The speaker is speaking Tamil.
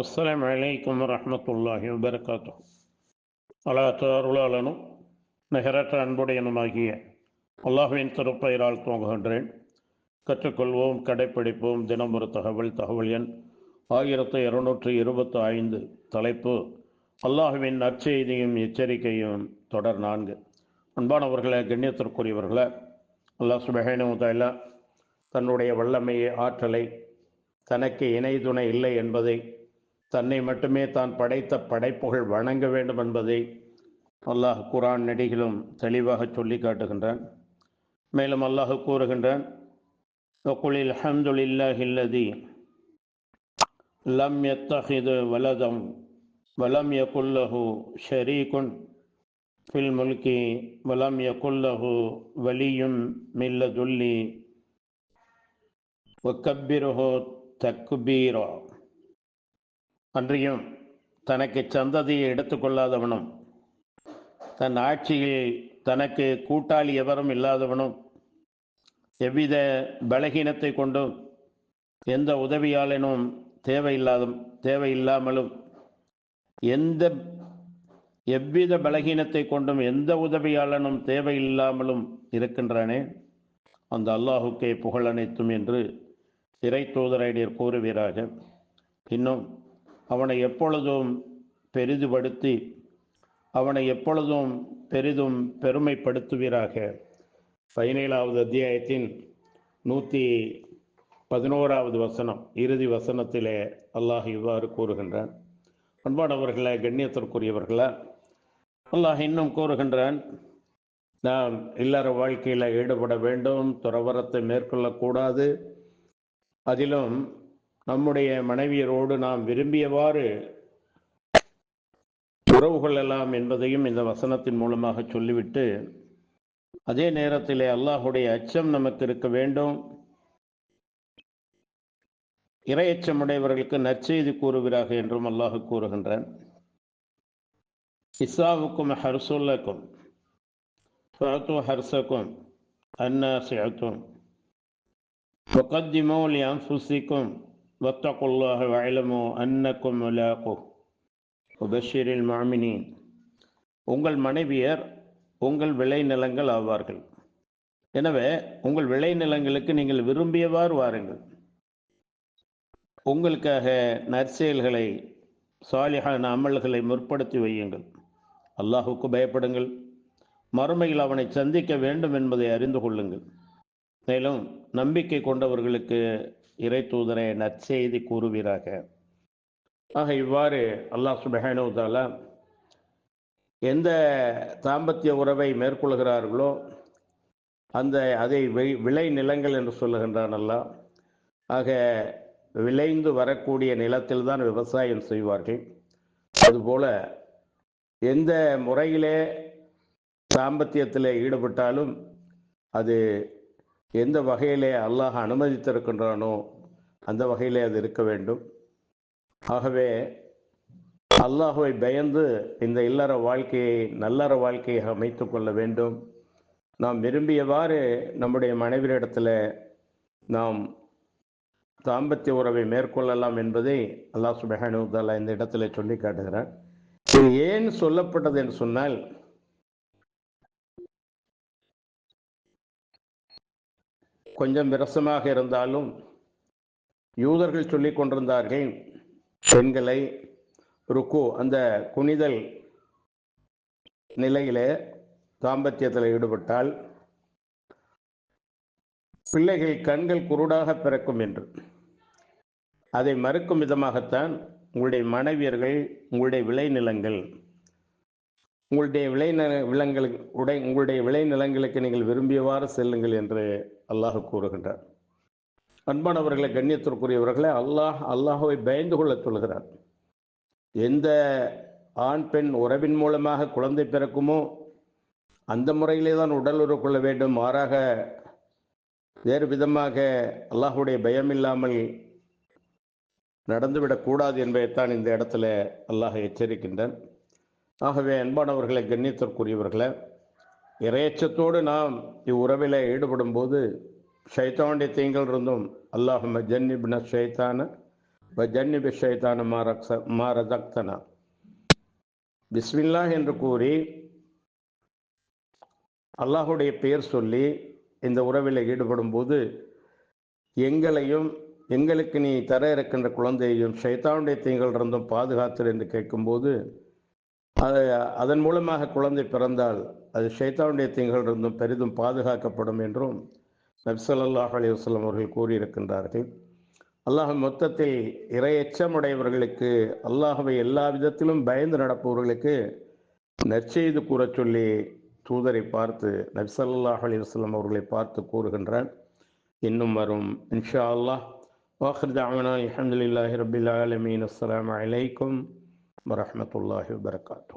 அஸ்ஸலாமு அலைக்கும் வரமத்துல்லாஹி வபரகாத்து அலாத்த அருளாளனும் நிகரற்ற அன்புடையனுமாகிய அல்லாஹுவின் திருப்பெயரால் துவங்குகின்றேன். கற்றுக்கொள்வோம் கடைப்பிடிப்போம். தினம் ஒரு தகவல் தகவல் எண் ஆயிரத்து இருநூற்றி இருபத்தி ஐந்து. தலைப்பு அல்லாஹுவின் நற்செய்தியும் எச்சரிக்கையும் தொடர் நான்கு. அன்பானவர்களை கண்ணியத்திற்குரியவர்களை அல்லாஹ் சுபஹேனு தன்னுடைய வல்லமையை ஆற்றலை தனக்கு இணை துணை இல்லை என்பதை தன்னை மட்டுமே தான் படைத்த படைப்புகள் வணங்க வேண்டும் என்பதை அல்லாஹ் குரான் நெடிகளும் தெளிவாக சொல்லி காட்டுகின்றான். மேலும் அல்லாஹ் கூறுகின்றான் வக்குலில் அஹம்துலில்லாஹி லம் யத்தஹிது வலதம் வலம் யகுல்லஹு ஷரீகுன் ஃபில் முல்கி வலம் யகுல்லஹு வலியும் மில்லதுல்லி வக்கப்பிருஹோ தக்குபீரோ அன்றியும் தனக்கு சந்ததியை எடுத்துக்கொள்ளாதவனும் தன் ஆட்சியில் தனக்கு கூட்டாளி எவரும் இல்லாதவனும் எவ்வித பலகீனத்தை கொண்டும் எந்த உதவியாளனும் தேவையில்லாத தேவையில்லாமலும் எந்த எவ்வித பலகீனத்தை கொண்டும் எந்த உதவியாளனும் தேவையில்லாமலும் இருக்கின்றானே? அந்த அல்லாஹுக்கே புகழ் அனைத்தும் என்று இறை தூதரையர் கூறுவீராக. இன்னும் அவனை எப்பொழுதும் பெரிதுபடுத்தி அவனை எப்பொழுதும் பெரிதும் பெருமைப்படுத்துவீராக. பதினேழாவது அத்தியாயத்தின் நூற்றி பதினோராவது வசனம் இறுதி வசனத்திலே அல்லாஹ் இவ்வாறு கூறுகின்றான். அன்பானவர்களை கண்ணியத்திற்குரியவர்களே அல்லாஹ் இன்னும் கூறுகின்றான் நாம் இல்லற வாழ்க்கையில் ஈடுபட வேண்டும் துறவரத்தை மேற்கொள்ளக்கூடாது அதிலும் நம்முடைய மனைவியரோடு நாம் விரும்பியவாறு உறவுகள் எல்லாம் என்பதையும் இந்த வசனத்தின் மூலமாக சொல்லிவிட்டு அதே நேரத்திலே அல்லாஹுடைய அச்சம் நமக்கு இருக்க வேண்டும். இரையச்சமுடையவர்களுக்கு நற்செய்தி கூறுகிறார்கள் என்றும் அல்லாஹ் கூறுகின்றான். இஸ்ஸாவுக்கும் ஹர்சுல்லக்கும் ஃபஹத்தும் ஹர்சக்கும் அன்னா சிஹத்தும் ஃபுகத்திமோ லி واتقوا الله واعلموا أنكم ملاقوه وبشر المؤمنين உங்கள் மனைவியர் உங்கள் விளைநிலங்கள் ஆவார்கள் எனவே உங்கள் விளைநிலங்களுக்கு நீங்கள் விரும்பியவாறு வாருங்கள் உங்களுக்காக நற்செயல்களை சாலிஹான அமல்களை முற்படுத்தி வையுங்கள் அல்லாஹுக்கு பயப்படுங்கள் மறுமையில் அவனை சந்திக்க வேண்டும் என்பதை அறிந்து கொள்ளுங்கள் மேலும் நம்பிக்கை கொண்டவர்களுக்கு இறை தூதரை நற்செய்தி கூறுவீராக. ஆக இவ்வாறு அல்லாஹ் சுபஹானுதால எந்த தாம்பத்திய உறவை மேற்கொள்கிறார்களோ அந்த அதை விளை நிலங்கள் என்று சொல்லுகின்றான் அல்லா ஆக விளைந்து வரக்கூடிய நிலத்தில் தான் விவசாயம் செய்வார்கள். அதுபோல எந்த முறையிலே தாம்பத்தியத்தில் ஈடுபட்டாலும் அது எந்த வகையிலே அல்லாஹ் அனுமதித்திருக்கின்றானோ அந்த வகையிலே அது இருக்க வேண்டும். ஆகவே அல்லாஹுவை பயந்து இந்த இல்லற வாழ்க்கையை நல்லற வாழ்க்கையை அமைத்து கொள்ள வேண்டும். நாம் விரும்பியவாறு நம்முடைய மனைவியிடத்தில் நாம் தாம்பத்திய உறவை மேற்கொள்ளலாம் என்பதை அல்லாஹ் சுபஹானுதாலா இந்த இடத்துல சொல்லி காட்டுகிறார் இது ஏன் சொல்லப்பட்டது என்று சொன்னால் கொஞ்சம் விரசமாக இருந்தாலும் யூதர்கள் சொல்லி கொண்டிருந்தார்கள் பெண்களை ருக்கு. அந்த குனிதல் நிலையிலே தாம்பத்தியத்தில் ஈடுபட்டால் பிள்ளைகள் கண்கள் குருடாக பிறக்கும் என்று. அதை மறுக்கும் விதமாகத்தான் உங்களுடைய மனைவியர்கள் உங்களுடைய விளைநிலங்கள் உங்களுடைய விளை விலங்களுக்கு உடை உங்களுடைய விளைநிலங்களுக்கு நீங்கள் விரும்பியவாறு செல்லுங்கள் என்று அல்லாஹ் கூறுகின்றார். அன்பானவர்களை கண்ணியத்திற்குரியவர்களை அல்லாஹ் அல்லாஹுவை பயந்து கொள்ள சொல்கிறார் எந்த ஆண் பெண் உறவின் மூலமாக குழந்தை பிறக்குமோ அந்த முறையிலே தான் உடல் உறவு கொள்ள வேண்டும். மாறாக வேறு விதமாக அல்லாஹுடைய பயம் இல்லாமல் நடந்துவிடக்கூடாது என்பதைத்தான் இந்த இடத்துல அல்லாஹ் எச்சரிக்கின்றான். ஆகவே அன்பானவர்களை கண்ணியத்திற்குரியவர்களை இறையச்சத்தோடு நாம் இவ்வுறவில் ஈடுபடும் போது ஷைத்தானுடைய தீங்கள் இருந்தும் அல்லாஹும ஜன்னிபின ஷைத்தான ஜன்னிபி ஷைத்தான மாரக்ஸ மாரதக்தனா பிஸ்மில்லா என்று கூறி அல்லாஹுடைய பெயர் சொல்லி இந்த உறவில் ஈடுபடும் போது எங்களையும் எங்களுக்கு நீ தர இருக்கின்ற குழந்தையையும் ஷைத்தானுடைய தீங்களிலிருந்தும் பாதுகாத்தல் என்று கேட்கும்போது அது அதன் மூலமாக குழந்தை பிறந்தால் அது ஷைத்தானுடைய இருந்தும் பெரிதும் பாதுகாக்கப்படும் என்றும் நப்சல்லாஹ் அலி வஸ்லம் அவர்கள் கூறியிருக்கின்றார்கள். அல்லாஹ் மொத்தத்தில் இரையச்சமுடையவர்களுக்கு அல்லாஹவை எல்லா விதத்திலும் பயந்து நடப்பவர்களுக்கு நற்செய்து கூறச் சொல்லி தூதரை பார்த்து நப்சல்லாஹ் அலி வஸ்லம் அவர்களை பார்த்து கூறுகின்றார். இன்னும் வரும். இன்ஷா அல்லாஹ். வாஹர் தாமனா அஹமதுல்லாஹி ரபில் ஆலமீன். அஸ்லாம் அலைக்கும். வரமத்துல்லாஹி வபரகாத்தூ